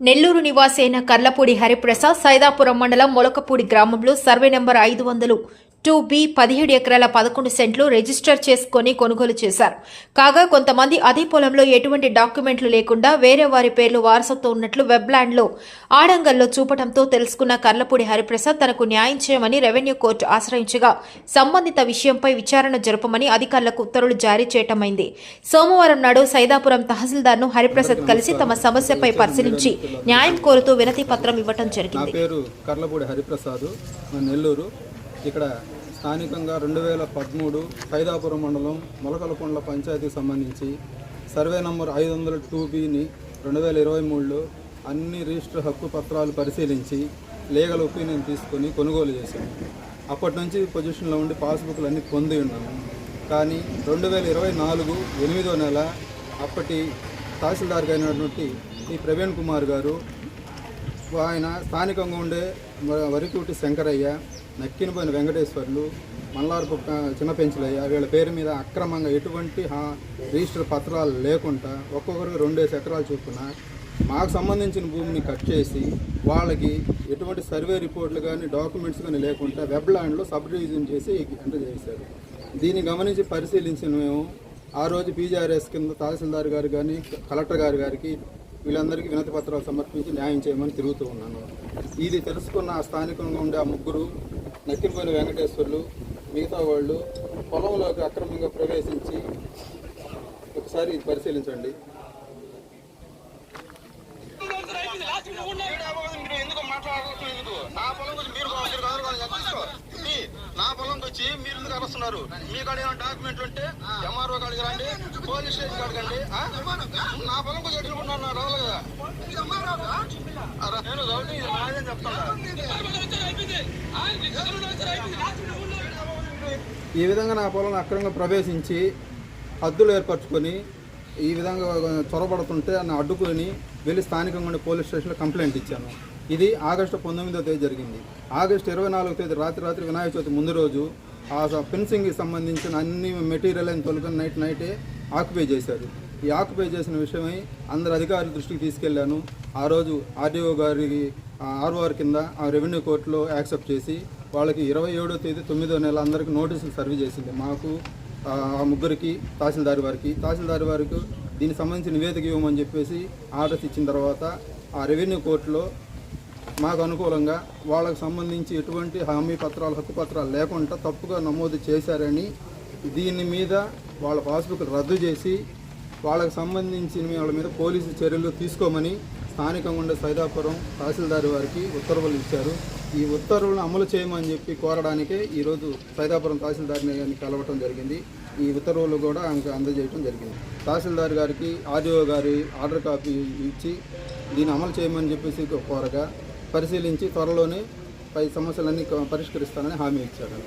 నెల్లూరు నివాసైన కర్లపూడి హరిప్రసాద్ సైదాపురం మండలం మొలకపూడి గ్రామంలో survey number ఐదు వందలు టూ బి పదిహేడు ఎకరాల పదకొండు సెంట్లు రిజిస్టర్ చేసుకుని కొనుగోలు చేశారు. కాగా కొంతమంది అదే పొలంలో ఎటువంటి డాక్యుమెంట్లు లేకుండా వేరే వారి పేర్లు వారసత్వం ఉన్నట్లు వెబ్లాండ్లో ఆడంగల్లో చూపడంతో తెలుసుకున్న కర్లపూడి హరిప్రసాద్ తనకు న్యాయం చేయమని రెవెన్యూ కోర్టు ఆశ్రయించగా సంబంధిత విషయంపై విచారణ జరపమని అధికారులకు ఉత్తర్వులు జారీ చేయటమైంది. సోమవారం నాడు సైదాపురం తహసీల్దార్ను హరిప్రసాద్ కలిసి తమ సమస్యపై పరిశీలించి న్యాయం కోరుతూ వినతి పత్రం ఇవ్వటం జరిగింది. నెల్లూరు. ఇక్కడ స్థానికంగా రెండు వేల పదమూడు ఖైదాపురం మండలం మొలకలకొండల పంచాయతీకి సంబంధించి సర్వే నంబర్ ఐదు వందల టూ బిని రెండు వేల ఇరవై మూడులో అన్ని రిజిస్టర్ హక్కు పత్రాలు పరిశీలించి లీగల్ ఒపీనియన్ తీసుకొని కొనుగోలు చేశాము అప్పటి నుంచి పొజిషన్లో ఉండి పాస్బుక్లు అన్నీ పొంది ఉన్నాము కానీ రెండు వేల ఇరవై నాలుగు ఎనిమిదో నెల అప్పటి తహసీల్దార్గా అయినటువంటి ఈ ప్రవీణ్ కుమార్ గారు ఆయన స్థానికంగా ఉండే వరికూటి శంకరయ్య నక్కినపోయిన వెంకటేశ్వర్లు మల్లారపు చిన్న పెంచులయ్య వీళ్ళ పేరు మీద అక్రమంగా ఎటువంటి రిజిస్టర్ పత్రాలు లేకుండా ఒక్కొక్కరికి రెండేసి ఎకరాలు చొప్పున మాకు సంబంధించిన భూమిని కట్ చేసి వాళ్ళకి ఎటువంటి సర్వే రిపోర్ట్లు కానీ డాక్యుమెంట్స్ కానీ లేకుండా వెబ్ ల్యాండ్లో సబ్ డివిజన్ చేసి ఎంటర్ చేశారు. దీన్ని గమనించి పరిశీలించిన మేము ఆ రోజు పీజీఆర్ఎస్ కింద తహసీల్దార్ గారు కానీ కలెక్టర్ గారు గారికి వీళ్ళందరికీ వినతి పత్రాలు సమర్పించి న్యాయం చేయమని తిరుగుతూ ఉన్నాను. ఇది తెలుసుకున్న స్థానికంగా ఉండే ఆ ముగ్గురు నక్కిపోయిన వెంకటేశ్వర్లు మిగతా వాళ్ళు పొలంలోకి అక్రమంగా ప్రవేశించి ఒకసారి ఇది పరిశీలించండి. ఎందుకు నా పొలం మీరు మీరు నా పొలంకి వచ్చి మీరు ఎందుకు అరుస్తున్నారు? మీ కాడ ఏమైనా డాక్యుమెంట్లు ఉంటే ఎంఆర్ఓ కాడికి రండి. పోలీస్ స్టేషన్ అడగండి నా పొలం వచ్చి ఎట్టుకుంటున్నాను నా రావాలి కదా? నేను ఇది చెప్తాను. ఈ విధంగా నా పొలం అక్రమంగా ప్రవేశించి హద్దులు ఏర్పరచుకొని ఈ విధంగా చొరబడుతుంటే నన్ను అడ్డుకొని వెళ్ళి స్థానికంగా ఉండే పోలీస్ స్టేషన్లో కంప్లైంట్ ఇచ్చాను. ఇది ఆగస్టు పంతొమ్మిదో తేదీ జరిగింది. ఆగస్టు ఇరవై నాలుగో తేదీ రాత్రి రాత్రి వినాయక చవితి ముందు రోజు ఆ స- ఫెన్సింగ్కి సంబంధించిన అన్ని మెటీరియల్ అని తొలగిన నైట్ నైటే ఆక్యుపై చేశారు. ఈ ఆక్యుపై చేసిన విషయమై అందరు అధికారుల దృష్టికి తీసుకెళ్ళాను. ఆ రోజు ఆర్డీఓ గారికి ఆర్ఓఆర్ కింద ఆ రెవెన్యూ కోర్టులో యాక్సెప్ట్ చేసి వాళ్ళకి ఇరవై ఏడో తేదీ తొమ్మిదో నెల అందరికి నోటీసులు సర్వ్ చేసింది. మాకు ఆ ముగ్గురికి తహసీల్దార్ వారికి. తహసీల్దార్ వారికి దీనికి సంబంధించిన నివేదిక ఇవ్వమని చెప్పేసి ఆర్డర్స్ ఇచ్చిన తర్వాత ఆ రెవెన్యూ కోర్టులో మాకు అనుకూలంగా వాళ్ళకు సంబంధించి ఎటువంటి హామీ పత్రాలు హక్కు పత్రాలు లేకుండా తప్పుగా నమోదు చేశారని దీని మీద వాళ్ళ పాస్బుక్ రద్దు చేసి వాళ్ళకు సంబంధించిన వాళ్ళ మీద పోలీసు చర్యలు తీసుకోమని స్థానికంగా ఉండే సైదాపురం తహసీల్దార్ వారికి ఉత్తర్వులు ఇచ్చారు. ఈ ఉత్తర్వులను అమలు చేయమని చెప్పి కోరడానికే ఈరోజు సైదాపురం తహసీల్దార్ని గారిని కలవటం జరిగింది. ఈ ఉత్తర్వులు కూడా ఆమెకు అందజేయడం జరిగింది. తహసీల్దార్ గారికి ఆర్డీఓ గారి ఆర్డర్ కాపీ ఇచ్చి దీన్ని అమలు చేయమని చెప్పేసి కోరగా పరిశీలించి త్వరలోనే పై సమస్యలన్నీ పరిష్కరిస్తానని హామీ ఇచ్చారు